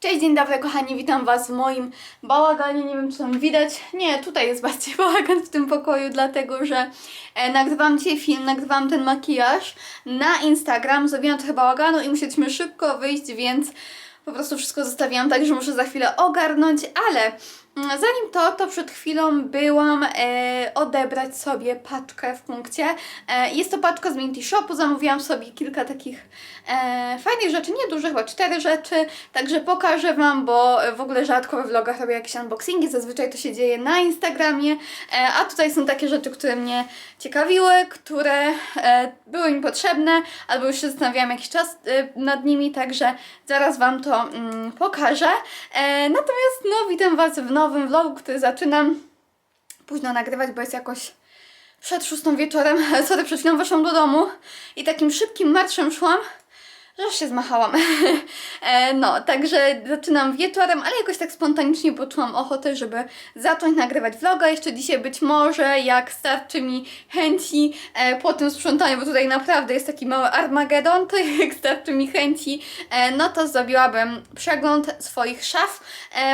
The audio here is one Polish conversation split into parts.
Cześć, dzień dobry kochani, witam Was w moim bałaganie, nie wiem czy tam widać, nie, tutaj jest bardziej bałagan w tym pokoju, dlatego że e, nagrywam dzisiaj film, nagrywam ten makijaż na Instagram, zrobiłam trochę bałaganu i musieliśmy szybko wyjść, więc po prostu wszystko zostawiłam tak, że muszę za chwilę ogarnąć, ale zanim to, to przed chwilą byłam e, odebrać sobie paczkę w punkcie. E, jest to paczka z Minty Shopu, zamówiłam sobie kilka takich e, fajnych rzeczy, nie dużo, chyba cztery rzeczy, także pokażę Wam, bo w ogóle rzadko we vlogach robię jakieś unboxingi, zazwyczaj to się dzieje na Instagramie, e, a tutaj są takie rzeczy, które mnie ciekawiły, które e, były mi potrzebne, albo już się zastanawiałam jakiś czas e, nad nimi, także zaraz Wam to mm, pokażę. E, natomiast no, witam Was w nowym vlogu, który zaczynam późno nagrywać, bo jest jakoś przed szóstą wieczorem. Sorry, przed chwilą weszłam do domu i takim szybkim marszem szłam, że się zmachałam. e, no, także zaczynam wieczorem, ale jakoś tak spontanicznie poczułam ochotę, żeby zacząć nagrywać vloga. Jeszcze dzisiaj być może, jak starczy mi chęci e, po tym sprzątaniu, bo tutaj naprawdę jest taki mały Armagedon, to jak starczy mi chęci, e, no to zrobiłabym przegląd swoich szaf,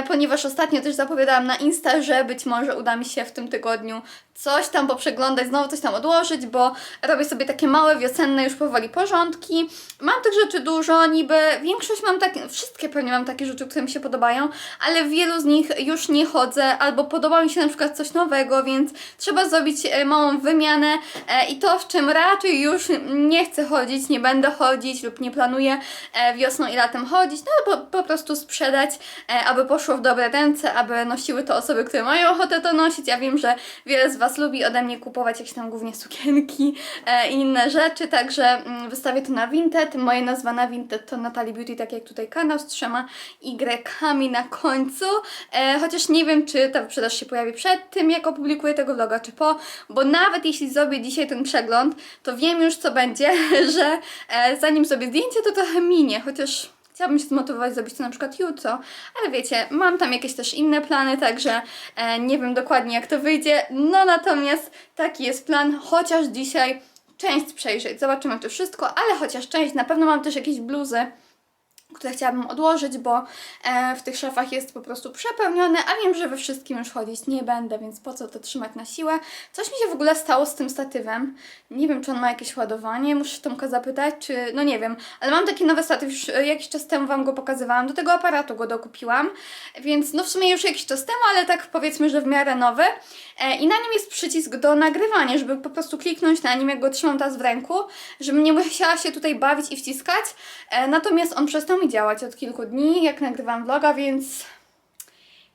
ponieważ ostatnio też zapowiadałam na Insta, że być może uda mi się w tym tygodniu coś tam poprzeglądać, znowu coś tam odłożyć, bo robię sobie takie małe, wiosenne już powoli porządki. Mam tych rzeczy dużo, niby większość mam takie, wszystkie pewnie mam takie rzeczy, które mi się podobają, ale w wielu z nich już nie chodzę, albo podoba mi się na przykład coś nowego, więc trzeba zrobić e, małą wymianę e, i to, w czym raczej już nie chcę chodzić, nie będę chodzić lub nie planuję e, wiosną i latem chodzić, no albo po prostu sprzedać, aby poszło w dobre ręce, aby nosiły to osoby, które mają ochotę to nosić. Ja wiem, że wiele z Was lubi ode mnie kupować jakieś tam głównie sukienki i inne rzeczy, także mm, wystawię to na Vinted. Moje nazwa na Vinted to Natalie Beauty, tak jak tutaj kanał z trzema Y na końcu, e, chociaż nie wiem, czy ta wyprzedaż się pojawi przed tym, jak opublikuję tego vloga, czy po, bo nawet jeśli zrobię dzisiaj ten przegląd, to wiem już, co będzie, że e, zanim zrobię zdjęcie, to trochę minie, chociaż Chciałabym się zmotywować zrobić to na przykład jutro, ale wiecie, mam tam jakieś też inne plany, także e, nie wiem dokładnie jak to wyjdzie. No natomiast taki jest plan, chociaż dzisiaj część przejrzeć. Zobaczymy to wszystko, ale chociaż część. Na pewno mam też jakieś bluzy które chciałabym odłożyć, bo e, w tych szafach jest po prostu przepełnione, a wiem, że we wszystkim już chodzić nie będę, więc po co to trzymać na siłę. Coś mi się w ogóle stało z tym statywem. Nie wiem, czy on ma jakieś ładowanie, muszę Tomka zapytać, czy... no nie wiem, ale mam taki nowy statyw, już e, jakiś czas temu Wam go pokazywałam, do tego aparatu go dokupiłam, więc no w sumie już jakiś czas temu, ale tak powiedzmy, że w miarę nowy. E, I na nim jest przycisk do nagrywania, żeby po prostu kliknąć na nim, jak go trzymam teraz w ręku, żebym nie musiała się tutaj bawić i wciskać. Natomiast on przestał mi działać od kilku dni, jak nagrywam vloga, więc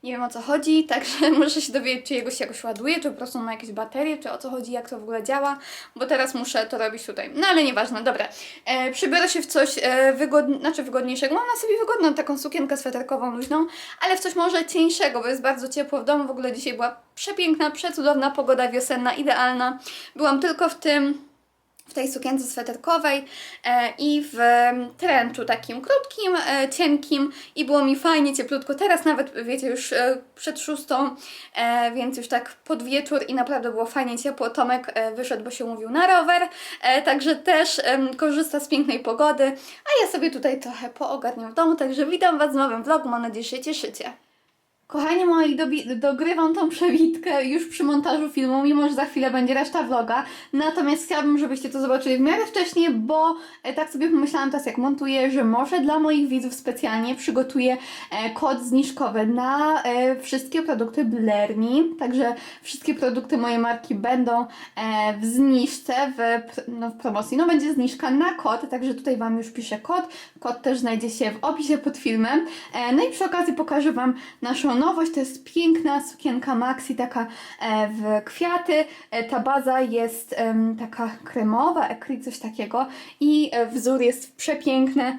nie wiem o co chodzi, także muszę się dowiedzieć, czy jego się jakoś ładuje, czy po prostu ma jakieś baterie, czy o co chodzi, jak to w ogóle działa, bo teraz muszę to robić tutaj. No ale nieważne, dobra. E, przybiorę się w coś e, wygodnie, znaczy wygodniejszego. Mam na sobie wygodną taką sukienkę sweterkową, luźną, ale w coś może cieńszego, bo jest bardzo ciepło w domu. W ogóle dzisiaj była przepiękna, przecudowna pogoda wiosenna, idealna. Byłam tylko w tym w tej sukience sweterkowej e, i w em, trenczu takim krótkim, e, cienkim i było mi fajnie, cieplutko. Teraz nawet, wiecie, już e, przed szóstą, więc już tak pod wieczór i naprawdę było fajnie ciepło. Tomek wyszedł, bo się mówił na rower, także też korzysta z pięknej pogody, a ja sobie tutaj trochę poogarniam w domu, także witam Was w nowym vlogu, mam nadzieję, że się cieszycie. Kochani moi, dogrywam tą przewitkę już przy montażu filmu, mimo że za chwilę będzie reszta vloga. Natomiast chciałabym, żebyście to zobaczyli w miarę wcześniej, bo e, tak sobie pomyślałam teraz jak montuję, że może dla moich widzów specjalnie przygotuję e, kod zniżkowy na e, wszystkie produkty Blerni. Także wszystkie produkty mojej marki będą w zniżce, w, no, w promocji. No będzie zniżka na kod, także tutaj Wam już piszę kod. Kod też znajdzie się w opisie pod filmem. No i przy okazji pokażę Wam naszą nowość. To jest piękna sukienka maxi, taka e, w kwiaty. E, ta baza jest taka kremowa, ekry, coś takiego. I e, wzór jest w przepiękne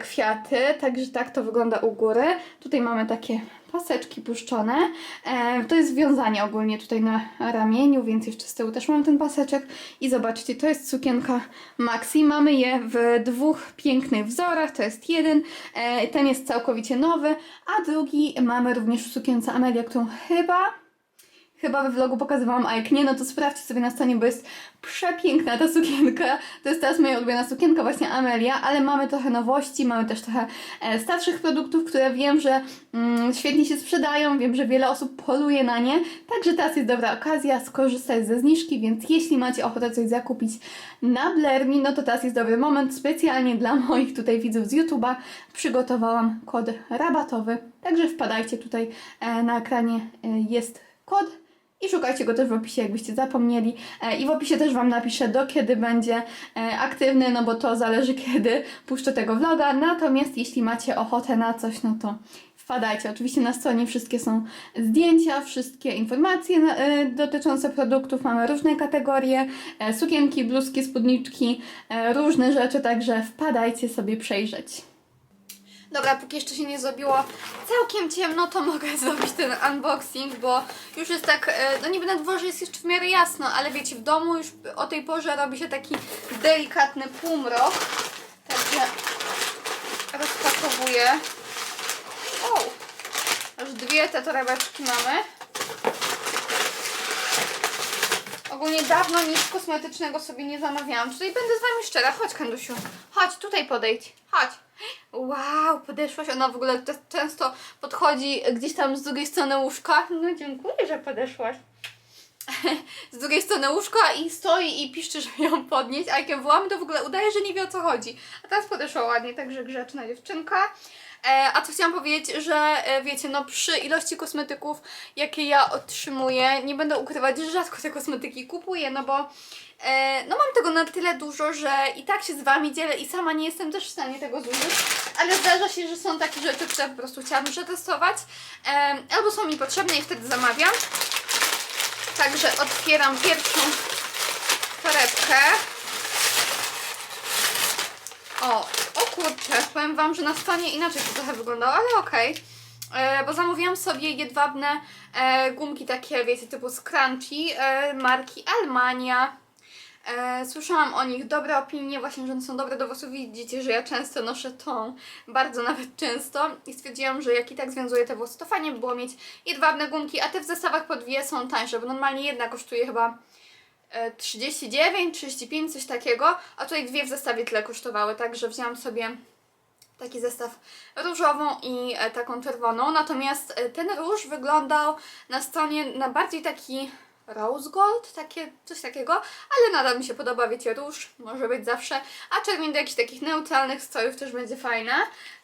kwiaty, także tak to wygląda u góry. Tutaj mamy takie paseczki puszczone. E, to jest wiązanie ogólnie tutaj na ramieniu, więc jeszcze z tyłu też mam ten paseczek. I zobaczcie, to jest sukienka Maxi. Mamy je w dwóch pięknych wzorach. To jest jeden, e, ten jest całkowicie nowy, a drugi mamy również w sukience Amelia, którą chyba Chyba we vlogu pokazywałam, a jak nie, no to sprawdźcie sobie na stronie, bo jest przepiękna ta sukienka. To jest teraz moja ulubiona sukienka, właśnie Amelia, ale mamy trochę nowości, mamy też trochę e, starszych produktów, które wiem, że mm, świetnie się sprzedają, wiem, że wiele osób poluje na nie, także teraz jest dobra okazja skorzystać ze zniżki, więc jeśli macie ochotę coś zakupić na Blermi, no to teraz jest dobry moment. Specjalnie dla moich tutaj widzów z YouTube'a przygotowałam kod rabatowy, także wpadajcie tutaj e, na ekranie e, jest kod i szukajcie go też w opisie, jakbyście zapomnieli. E, I w opisie też Wam napiszę, do kiedy będzie e, aktywny, no bo to zależy, kiedy puszczę tego vloga. Natomiast jeśli macie ochotę na coś, no to wpadajcie. Oczywiście na stronie wszystkie są zdjęcia, wszystkie informacje e, dotyczące produktów. Mamy różne kategorie, sukienki, bluzki, spódniczki, różne rzeczy, także wpadajcie sobie przejrzeć. Dobra, póki jeszcze się nie zrobiło całkiem ciemno, to mogę zrobić ten unboxing, bo już jest tak, e, no niby na dworze jest jeszcze w miarę jasno, ale wiecie, w domu już o tej porze robi się taki delikatny półmrok. Także rozpakowuję. O! Aż dwie te torebeczki mamy. Ogólnie dawno nic kosmetycznego sobie nie zamawiałam. Tutaj będę z Wami szczera. Chodź, Kandusiu. Chodź, tutaj podejdź. Chodź. Wow, podeszłaś. Ona w ogóle często podchodzi gdzieś tam z drugiej strony łóżka. No dziękuję, że podeszłaś. z drugiej strony łóżka i stoi i piszczy, żeby ją podnieść, a jak ją wołamy, to w ogóle udaje, że nie wie o co chodzi. A teraz podeszła ładnie, także grzeczna dziewczynka. E, a co chciałam powiedzieć, że e, wiecie, no przy ilości kosmetyków, jakie ja otrzymuję, nie będę ukrywać, że rzadko te kosmetyki kupuję, no bo e, no mam tego na tyle dużo, że i tak się z Wami dzielę i sama nie jestem też w stanie tego zużyć, ale zdarza się, że są takie rzeczy, które po prostu chciałabym przetestować, albo są mi potrzebne i wtedy zamawiam. Także otwieram pierwszą torebkę. O kurczę, powiem Wam, że na stronie inaczej to trochę wyglądało, ale okej. E, Bo zamówiłam sobie jedwabne e, gumki takie, wiecie, typu Scrunchy e, marki Almania. Słyszałam o nich dobre opinie, właśnie, że one są dobre do włosów. Widzicie, że ja często noszę tą, bardzo nawet często. I stwierdziłam, że jak i tak związuję te włosy, to fajnie by było mieć jedwabne gumki, a te w zestawach po dwie są tańsze, bo normalnie jedna kosztuje chyba 39, 35, coś takiego, a tutaj dwie w zestawie tyle kosztowały, także wzięłam sobie taki zestaw różową i e, taką czerwoną, natomiast e, ten róż wyglądał na stronie na bardziej taki rose gold, takie, coś takiego, ale nadal mi się podoba, wiecie, róż może być zawsze, a czerwień do jakichś takich neutralnych strojów też będzie fajna,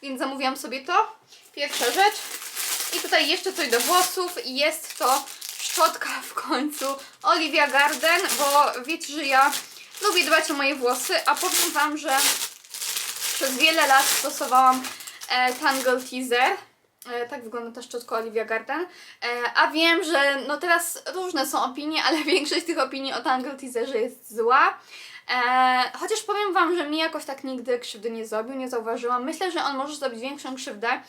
więc zamówiłam sobie to, pierwsza rzecz. I tutaj jeszcze coś do włosów. I jest to szczotka w końcu Olivia Garden, bo wiecie, że ja lubię dbać o moje włosy, a powiem Wam, że przez wiele lat stosowałam e, Tangle Teaser. E, tak wygląda ta szczotka Olivia Garden. E, a wiem, że no teraz różne są opinie, ale większość tych opinii o Tangle Teaserze jest zła. E, chociaż powiem Wam, że mi jakoś tak nigdy krzywdy nie zrobił, nie zauważyłam. Myślę, że on może zrobić większą krzywdę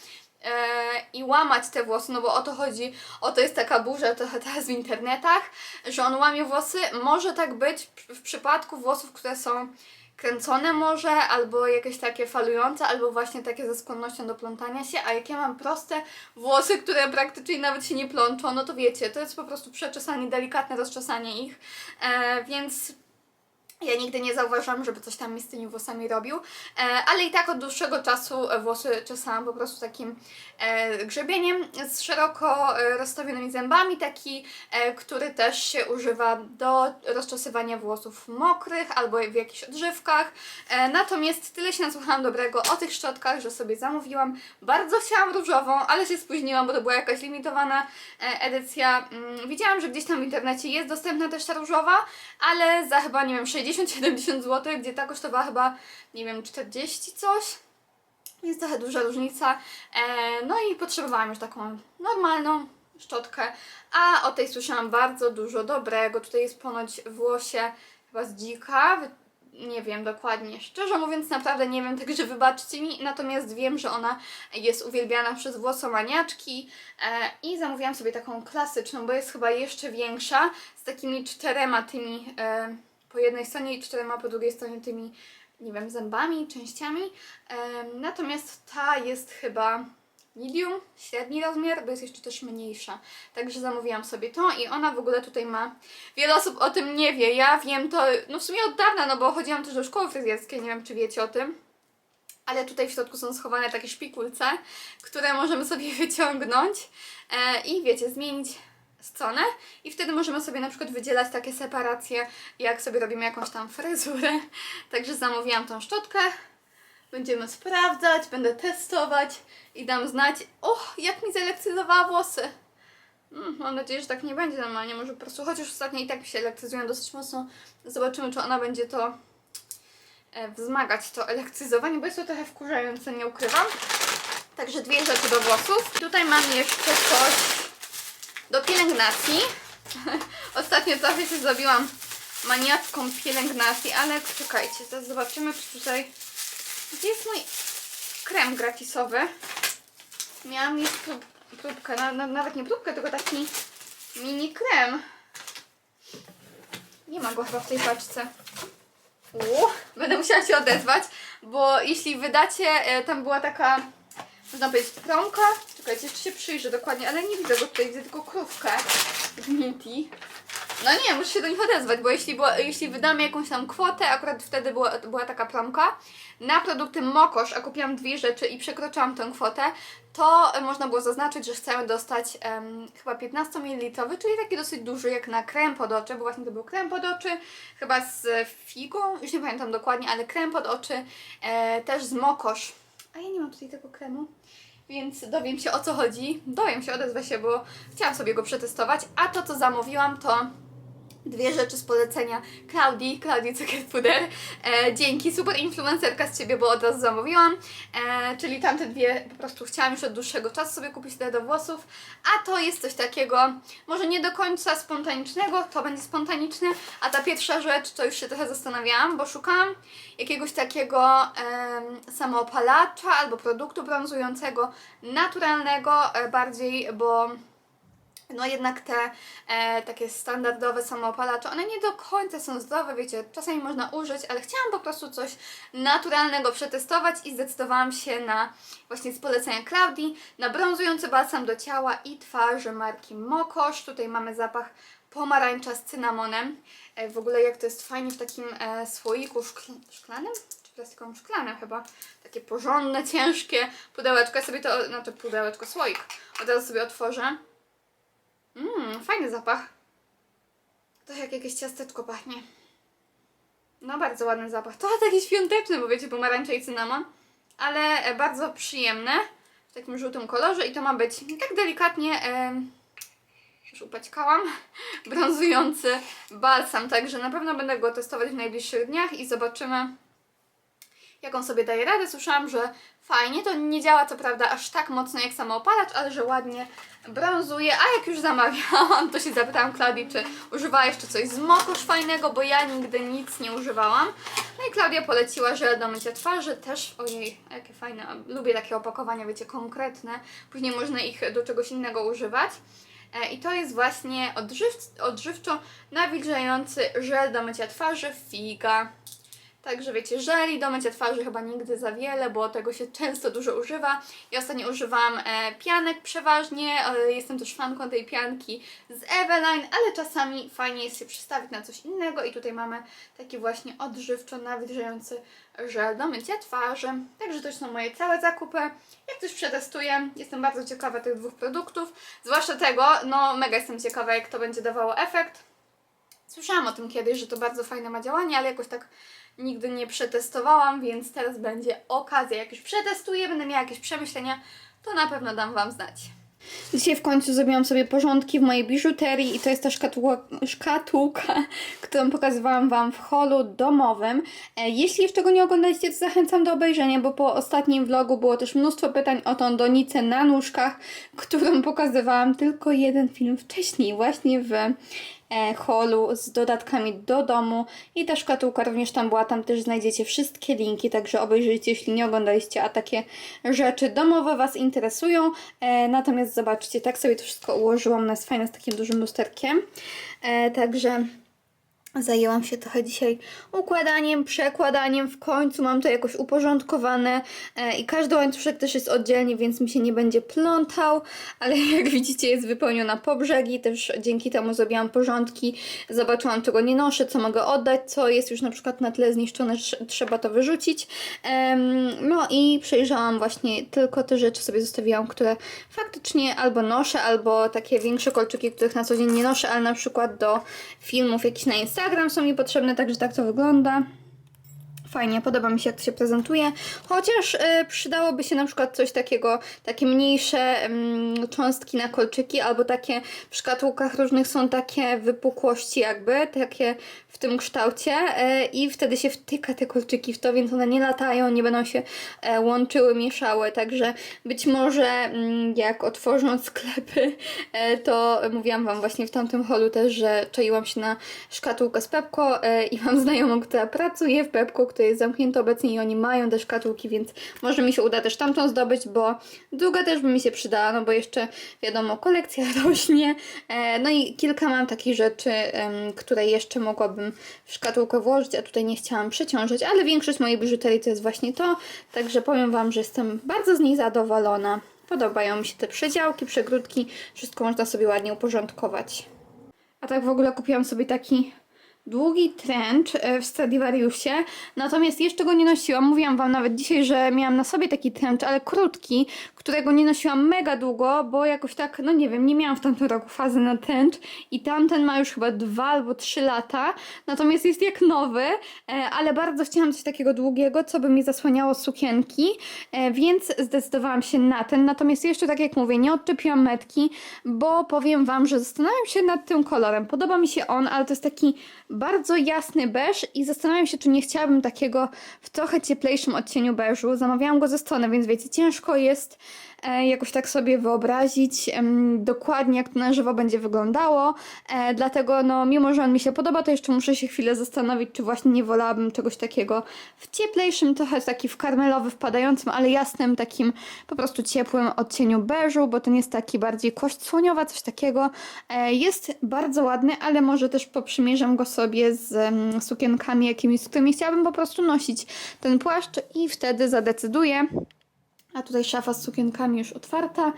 i łamać te włosy, no bo o to chodzi, o to jest taka burza trochę teraz w internetach, że on łamie włosy. Może tak być w- przypadku włosów, które są kręcone może, albo jakieś takie falujące, albo właśnie takie ze skłonnością do plątania się, a jak ja mam proste włosy, które praktycznie nawet się nie plączą, no to wiecie, to jest po prostu przeczesanie, delikatne rozczesanie ich, e, więc ja nigdy nie zauważyłam, żeby coś tam mi z tymi włosami robił, e, ale i tak od dłuższego czasu e, włosy czesałam po prostu takim e, grzebieniem z szeroko rozstawionymi zębami, taki, który też się używa do rozczesywania włosów mokrych albo w jakichś odżywkach. Natomiast tyle się nasłuchałam dobrego o tych szczotkach, że sobie zamówiłam. Bardzo chciałam różową, ale się spóźniłam, bo to była jakaś limitowana edycja. Mm, Widziałam, że gdzieś tam w internecie jest dostępna też ta różowa, ale za chyba, nie wiem, 60-70 zł, gdzie ta kosztowała chyba, nie wiem, 40 coś. Jest trochę duża różnica. E, no i potrzebowałam już taką normalną szczotkę. A o tej słyszałam bardzo dużo dobrego. Tutaj jest ponoć włosie chyba z dzika, nie wiem dokładnie. Szczerze mówiąc, naprawdę nie wiem, także wybaczcie mi. Natomiast wiem, że ona jest uwielbiana przez włosomaniaczki e, i zamówiłam sobie taką klasyczną, bo jest chyba jeszcze większa, z takimi czterema tymi e, po jednej stronie i czterema po drugiej stronie tymi, nie wiem, zębami, częściami. Natomiast ta jest chyba medium, średni rozmiar, bo jest jeszcze też mniejsza. Także zamówiłam sobie tą i ona w ogóle tutaj ma. Wiele osób o tym nie wie. Ja wiem to, no w sumie od dawna, no bo chodziłam też do szkoły fryzjerskiej, nie wiem czy wiecie o tym. Ale tutaj w środku są schowane takie szpikulce, które możemy sobie wyciągnąć e, i wiecie, zmienić stronę i wtedy możemy sobie na przykład wydzielać takie separacje, jak sobie robimy jakąś tam fryzurę. Także zamówiłam tą szczotkę. Będziemy sprawdzać, będę testować i dam znać, och, jak mi zelektryzowała włosy. Mm, mam nadzieję, że tak nie będzie normalnie. Może po prostu, chociaż ostatnio i tak mi się elektryzują dosyć mocno. Zobaczymy, czy ona będzie to e, wzmagać, to elektryzowanie, bo jest to trochę wkurzające, nie ukrywam. Także dwie rzeczy do włosów. Tutaj mam jeszcze coś do pielęgnacji. Ostatnio trochę się zrobiłam maniacką pielęgnacji, ale czekajcie, zaraz zobaczymy, czy tutaj... Gdzie jest mój krem gratisowy? Miałam już prób, próbkę, na, na, nawet nie próbkę, tylko taki mini krem. Nie ma go chyba w tej paczce. U, będę musiała się odezwać, bo jeśli wydacie, e, tam była taka, można powiedzieć, promka. Czekajcie, jeszcze się przyjrzę dokładnie, ale nie widzę go tutaj, widzę tylko krówkę z Minty. No nie, muszę się do nich odezwać, bo jeśli, było, jeśli wydamy jakąś tam kwotę, akurat wtedy była, była taka promka, na produkty Mokosz, a kupiłam dwie rzeczy i przekroczyłam tę kwotę, to e, można było zaznaczyć, że chcemy dostać em, chyba 15 ml, czyli taki dosyć duży jak na krem pod oczy, bo właśnie to był krem pod oczy, chyba z figą, już nie pamiętam dokładnie, ale krem pod oczy e, też z Mokosz. A ja nie mam tutaj tego kremu. Więc dowiem się o co chodzi. Dowiem się, odezwę się, bo chciałam sobie go przetestować. A to, co zamówiłam, to dwie rzeczy z polecenia Klaudii, Klaudii Cukierpuder. E, dzięki, super influencerka z Ciebie, bo od razu zamówiłam. E, czyli tamte dwie po prostu chciałam już od dłuższego czasu sobie kupić te do włosów. A to jest coś takiego, może nie do końca spontanicznego, to będzie spontaniczne. A ta pierwsza rzecz, to już się trochę zastanawiałam, bo szukałam jakiegoś takiego em, samoopalacza albo produktu brązującego, naturalnego e, bardziej, bo no jednak te e, takie standardowe samoopalacze, one nie do końca są zdrowe, wiecie, czasami można użyć, ale chciałam po prostu coś naturalnego przetestować i zdecydowałam się na właśnie z polecenia Klaudii, na brązujący balsam do ciała i twarzy marki Mokosz. Tutaj mamy zapach pomarańcza z cynamonem. E, w ogóle jak to jest fajnie w takim e, słoiku szkl- szklanym? Czy plastikowym szklanym chyba. Takie porządne, ciężkie pudełeczko. Ja sobie to, no to pudełeczko, słoik. Od razu sobie otworzę. Mmm, fajny zapach. To jak jakieś ciasteczko pachnie. No, bardzo ładny zapach. Trochę taki świąteczny, bo wiecie, pomarańcza i cynamon. Ale e, bardzo przyjemne. W takim żółtym kolorze i to ma być tak delikatnie... E, już upaćkałam. Brązujący balsam, także na pewno będę go testować w najbliższych dniach i zobaczymy, jak on sobie daje radę. Słyszałam, że fajnie, to nie działa co prawda aż tak mocno jak samoopalacz, ale że ładnie brązuje. A jak już zamawiałam, to się zapytałam Klaudii, czy używała jeszcze coś z mokosz fajnego, bo ja nigdy nic nie używałam. No i Klaudia poleciła żel do mycia twarzy, też, ojej, jakie fajne, lubię takie opakowania, wiecie, konkretne. Później można ich do czegoś innego używać. E, I to jest właśnie odżyw, odżywczo nawilżający żel do mycia twarzy Figa. Także wiecie, żeli do mycia twarzy chyba nigdy za wiele, bo tego się często dużo używa. Ja ostatnio używam e, pianek przeważnie, e, jestem też fanką tej pianki z Eveline, ale czasami fajnie jest się przestawić na coś innego i tutaj mamy taki właśnie odżywczo nawilżający żel do mycia twarzy. Także to są moje całe zakupy. Jak coś przetestuję, jestem bardzo ciekawa tych dwóch produktów, zwłaszcza tego, no mega jestem ciekawa jak to będzie dawało efekt. Słyszałam o tym kiedyś, że to bardzo fajne ma działanie, ale jakoś tak nigdy nie przetestowałam, więc teraz będzie okazja. Jak już przetestuję, będę miała jakieś przemyślenia, to na pewno dam Wam znać. Dzisiaj w końcu zrobiłam sobie porządki w mojej biżuterii i to jest ta szkatułka, szkatułka którą pokazywałam Wam w holu domowym. E, Jeśli jeszcze go nie oglądaliście, to zachęcam do obejrzenia, bo po ostatnim vlogu było też mnóstwo pytań o tą donicę na nóżkach, którą pokazywałam tylko jeden film wcześniej, właśnie w holu z dodatkami do domu i ta szkatułka również tam była, tam też znajdziecie wszystkie linki, także obejrzyjcie, jeśli nie oglądaliście, a takie rzeczy domowe Was interesują. E, natomiast zobaczcie, tak sobie to wszystko ułożyłam, ona jest fajna z takim dużym lusterkiem, e, także... Zajęłam się trochę dzisiaj układaniem, przekładaniem. W końcu mam to jakoś uporządkowane e, i każdy łańcuszek też jest oddzielnie, więc mi się nie będzie plątał, ale jak widzicie jest wypełniona po brzegi. Też dzięki temu zrobiłam porządki. Zobaczyłam, czego nie noszę, co mogę oddać, co jest już na przykład na tyle zniszczone, że trzeba to wyrzucić. No i przejrzałam właśnie tylko te rzeczy sobie zostawiłam, które faktycznie albo noszę, albo takie większe kolczyki, których na co dzień nie noszę, ale na przykład do filmów jakichś na Instagram są mi potrzebne, także tak to wygląda. Fajnie, podoba mi się jak to się prezentuje, chociaż e, przydałoby się na przykład coś takiego, takie mniejsze mm, cząstki na kolczyki, albo takie w szkatułkach różnych są takie wypukłości jakby, takie w tym kształcie e, i wtedy się wtyka te kolczyki w to, więc one nie latają, nie będą się e, łączyły, mieszały, także być może mm, jak otworzą sklepy, e, to mówiłam Wam właśnie w tamtym holu też, że czaiłam się na szkatułkę z Pepko e, i mam znajomą, która pracuje w Pepko, która jest zamknięta obecnie i oni mają te szkatułki, więc może mi się uda też tamtą zdobyć, bo druga też by mi się przydała, no bo jeszcze wiadomo, kolekcja rośnie, e, no i kilka mam takich rzeczy, które jeszcze mogłabym w szkatułkę włożyć, a tutaj nie chciałam przeciążać, ale większość mojej biżuterii to jest właśnie to, także powiem Wam, że jestem bardzo z niej zadowolona. Podobają mi się te przedziałki, przegródki, wszystko można sobie ładnie uporządkować. A tak w ogóle kupiłam sobie taki długi trench e, w Stradivariusie, natomiast jeszcze go nie nosiłam. Mówiłam Wam nawet dzisiaj, że miałam na sobie taki trench, ale krótki, którego nie nosiłam mega długo, bo jakoś tak, no nie wiem, nie miałam w tamtym roku fazy na trench i tamten ma już chyba dwa albo trzy lata, natomiast jest jak nowy, e, ale bardzo chciałam coś takiego długiego, co by mi zasłaniało sukienki, e, więc zdecydowałam się na ten, natomiast jeszcze tak jak mówię, nie odczepiłam metki, bo powiem Wam, że zastanawiam się nad tym kolorem. Podoba mi się on, ale to jest taki bardzo jasny beż i zastanawiam się, czy nie chciałabym takiego w trochę cieplejszym odcieniu beżu. Zamawiałam go ze strony, więc wiecie, ciężko jest jakoś tak sobie wyobrazić dokładnie, jak to na żywo będzie wyglądało. E, dlatego, no, mimo że on mi się podoba, to jeszcze muszę się chwilę zastanowić, czy właśnie nie wolałabym czegoś takiego w cieplejszym, trochę taki w karmelowy wpadającym, ale jasnym, takim po prostu ciepłym odcieniu beżu, bo ten jest taki bardziej kość słoniowa, coś takiego. E, jest bardzo ładny, ale może też poprzymierzam go sobie z sukienkami jakimiś, z którymi chciałabym po prostu nosić ten płaszcz i wtedy zadecyduję. A tutaj szafa z sukienkami już otwarta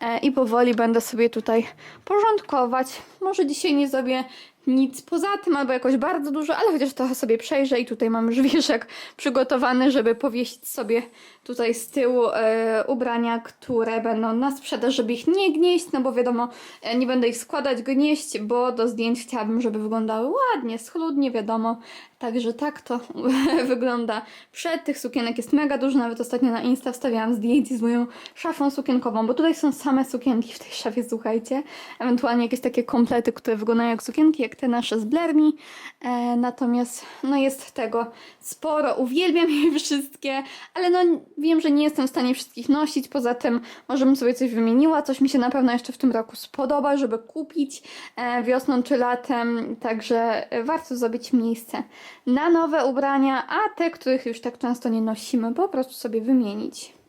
e, i powoli będę sobie tutaj porządkować. Może dzisiaj nie zrobię nic poza tym, albo jakoś bardzo dużo, ale chociaż trochę sobie przejrzę i tutaj mam już wieszak przygotowany, żeby powiesić sobie tutaj z tyłu e, ubrania, które będą na sprzedaż, żeby ich nie gnieść, no bo wiadomo, e, nie będę ich składać, gnieść, bo do zdjęć chciałabym, żeby wyglądały ładnie, schludnie, wiadomo. Także tak to wygląda przed. Tych sukienek jest mega dużo, nawet ostatnio na Insta wstawiałam zdjęcie z moją szafą sukienkową, bo tutaj są same sukienki w tej szafie, słuchajcie. Ewentualnie jakieś takie komplety, które wyglądają jak sukienki, jak te nasze z Blermi. E, natomiast no jest tego sporo, uwielbiam je wszystkie, ale no wiem, że nie jestem w stanie wszystkich nosić. Poza tym może bym sobie coś wymieniła, coś mi się na pewno jeszcze w tym roku spodoba, żeby kupić e, wiosną czy latem, także warto zrobić miejsce na nowe ubrania, a te, których już tak często nie nosimy, po prostu sobie wymienić.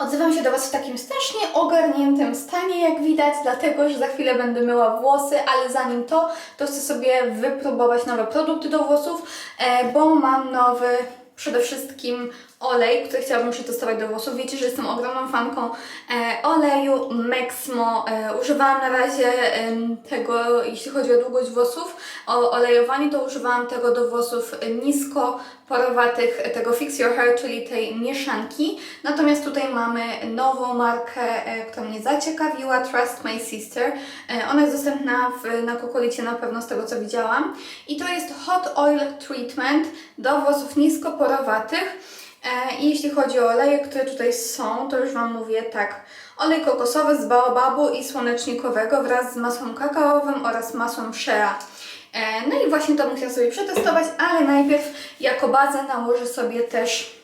Odzywam się do Was w takim strasznie ogarniętym stanie, jak widać, dlatego że za chwilę będę myła włosy, ale zanim to, to chcę sobie wypróbować nowe produkty do włosów, e, bo mam nowy przede wszystkim olej, który chciałabym przetestować do włosów. Wiecie, że jestem ogromną fanką e, oleju Mexmo. E, używałam na razie em, tego, jeśli chodzi o długość włosów, o olejowanie, to używałam tego do włosów nisko porowatych, tego Fix Your Hair, czyli tej mieszanki. Natomiast tutaj mamy nową markę, e, która mnie zaciekawiła, Trust My Sister. E, ona jest dostępna w, na Kukolicie na pewno z tego co widziałam. I to jest Hot Oil Treatment do włosów nisko porowatych. E, I jeśli chodzi o oleje, które tutaj są, to już Wam mówię tak. Olej kokosowy z baobabu i słonecznikowego wraz z masłem kakaowym oraz masłem shea. E, No i właśnie to muszę sobie przetestować, ale najpierw jako bazę nałożę sobie też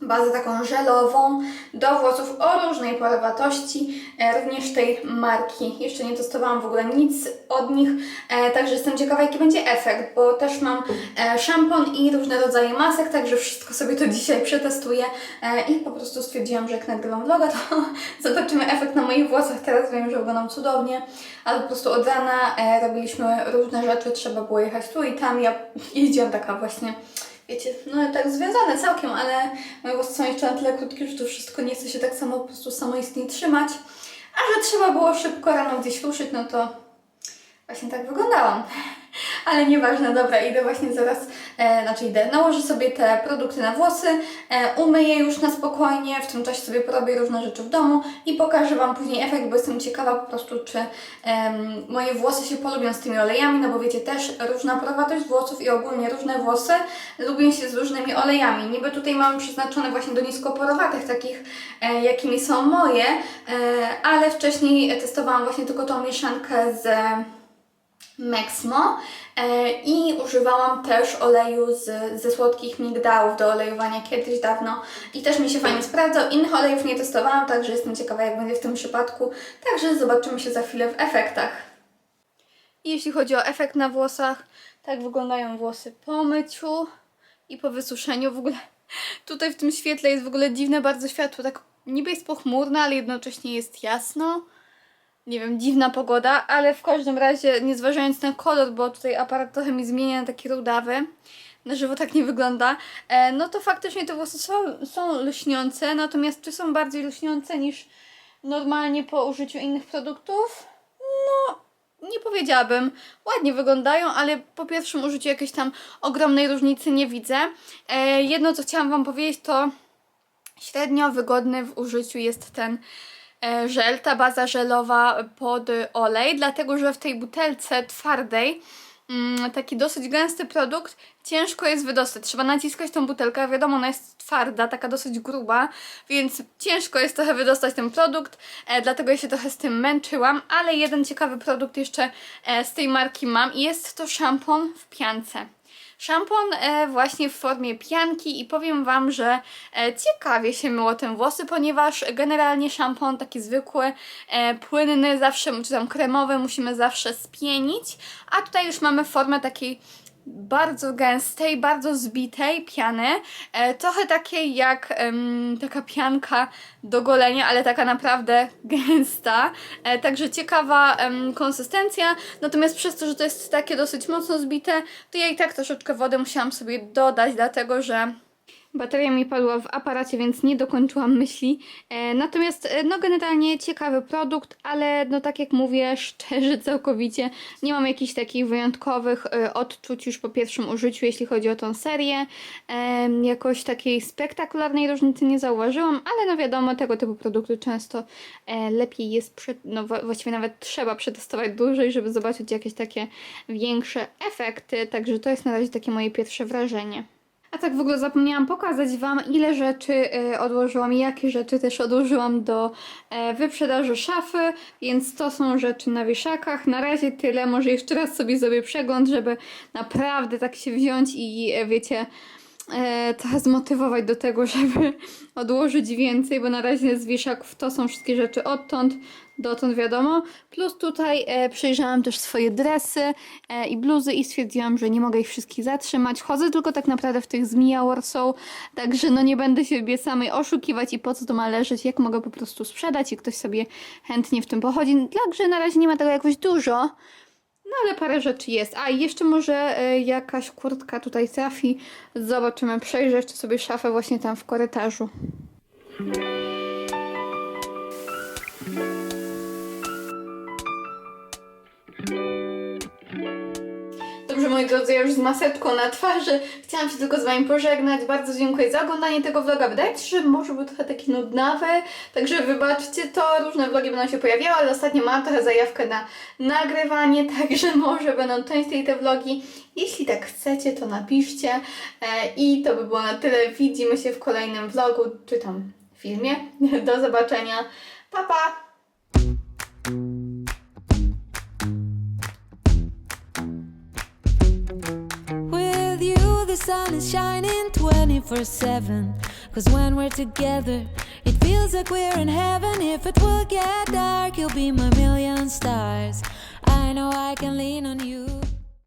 bazę taką żelową do włosów o różnej porowatości, e, również tej marki. Jeszcze nie testowałam w ogóle nic od nich, e, także jestem ciekawa jaki będzie efekt, bo też mam e, szampon i różne rodzaje masek, także wszystko sobie to dzisiaj przetestuję i po prostu stwierdziłam, że jak nagrywam vloga, to zobaczymy efekt na moich włosach. Teraz wiem, że wyglądam cudownie, ale po prostu od rana robiliśmy różne rzeczy, trzeba było jechać tu i tam, ja jeździłam taka właśnie wiecie, no tak związane całkiem, ale moje włosy są jeszcze na tyle krótkie, że to wszystko nie chce się tak samo po prostu samoistnie trzymać. A że trzeba było szybko rano gdzieś ruszyć, no to właśnie tak wyglądałam. Ale nieważne, dobra, idę właśnie zaraz, e, znaczy idę, nałożę sobie te produkty na włosy, e, umyję już na spokojnie, w tym czasie sobie porobię różne rzeczy w domu i pokażę Wam później efekt, bo jestem ciekawa po prostu, czy em, moje włosy się polubią z tymi olejami, no bo wiecie, też różna porowatość włosów i ogólnie różne włosy lubią się z różnymi olejami. Niby tutaj mam przeznaczone właśnie do niskoporowatych, takich e, jakimi są moje, e, ale wcześniej testowałam właśnie tylko tą mieszankę z Mexmo e, i używałam też oleju z, ze słodkich migdałów do olejowania kiedyś dawno i też mi się fajnie sprawdzał. Innych olejów nie testowałam, także jestem ciekawa jak będzie w tym przypadku. Także zobaczymy się za chwilę w efektach. Jeśli chodzi o efekt na włosach, tak wyglądają włosy po myciu i po wysuszeniu. W ogóle tutaj w tym świetle jest w ogóle dziwne bardzo światło, tak niby jest pochmurne, ale jednocześnie jest jasno nie wiem, dziwna pogoda, ale w każdym razie, nie zważając na kolor, bo tutaj aparat trochę mi zmienia na taki rudawy, na żywo tak nie wygląda, e, no to faktycznie te włosy są, są lśniące, natomiast czy są bardziej lśniące niż normalnie po użyciu innych produktów? No, nie powiedziałabym. Ładnie wyglądają, ale po pierwszym użyciu jakiejś tam ogromnej różnicy nie widzę. E, jedno, co chciałam Wam powiedzieć, to średnio wygodny w użyciu jest ten żel, ta baza żelowa pod olej, dlatego że w tej butelce twardej mm, taki dosyć gęsty produkt ciężko jest wydostać. Trzeba naciskać tą butelkę, wiadomo, ona jest twarda, taka dosyć gruba, więc ciężko jest trochę wydostać ten produkt, e, dlatego ja się trochę z tym męczyłam, ale jeden ciekawy produkt jeszcze e, z tej marki mam i jest to szampon w piance. Szampon e, właśnie w formie pianki i powiem Wam, że e, ciekawie się myło tym włosy, ponieważ generalnie szampon taki zwykły, e, płynny, zawsze, czy tam kremowy musimy zawsze spienić, a tutaj już mamy formę takiej bardzo gęstej, bardzo zbitej piany, e, trochę takiej jak taka pianka do golenia, ale taka naprawdę gęsta, e, także ciekawa em, konsystencja, natomiast przez to, że to jest takie dosyć mocno zbite, to ja i tak troszeczkę wody musiałam sobie dodać, dlatego że Bateria mi padła w aparacie, więc nie dokończyłam myśli. E, natomiast, e, no generalnie ciekawy produkt, ale no tak jak mówię, szczerze całkowicie nie mam jakichś takich wyjątkowych e, odczuć już po pierwszym użyciu, jeśli chodzi o tą serię. E, jakoś takiej spektakularnej różnicy nie zauważyłam, ale no wiadomo, tego typu produkty często e, lepiej jest, prze, no właściwie nawet trzeba przetestować dłużej, żeby zobaczyć jakieś takie większe efekty, także to jest na razie takie moje pierwsze wrażenie. A tak w ogóle zapomniałam pokazać Wam, ile rzeczy e, odłożyłam i jakie rzeczy też odłożyłam do e, wyprzedaży szafy, więc to są rzeczy na wieszakach. Na razie tyle, może jeszcze raz sobie zrobię przegląd, żeby naprawdę tak się wziąć i e, wiecie, trochę zmotywować do tego, żeby odłożyć więcej, bo na razie z wieszaków to są wszystkie rzeczy odtąd, dotąd wiadomo. Plus tutaj e, przejrzałam też swoje dresy e, i bluzy i stwierdziłam, że nie mogę ich wszystkich zatrzymać. Chodzę tylko tak naprawdę w tych z Mia Warsaw, także no nie będę siebie samej oszukiwać i po co to ma leżeć, jak mogę po prostu sprzedać i ktoś sobie chętnie w tym pochodzi. Także na razie nie ma tego jakoś dużo. No ale parę rzeczy jest. A i jeszcze może e, jakaś kurtka tutaj trafi. Zobaczymy. Przejrzę jeszcze sobie szafę właśnie tam w korytarzu. Dobrze, moi drodzy, ja już z maseczką na twarzy. Chciałam się tylko z Wami pożegnać. Bardzo dziękuję za oglądanie tego vloga. Wydaje mi się, że może był trochę taki nudnawy, także wybaczcie to. Różne vlogi będą się pojawiały, ale ostatnio mam trochę zajawkę na nagrywanie, także może będą częściej te vlogi. Jeśli tak chcecie, to napiszcie. E, I to by było na tyle. Widzimy się w kolejnym vlogu, czy tam filmie. Do zobaczenia. Pa, pa! The sun is shining 24 7. Cause when we're together, it feels like we're in heaven. If it will get dark, you'll be my million stars. I know I can lean on you.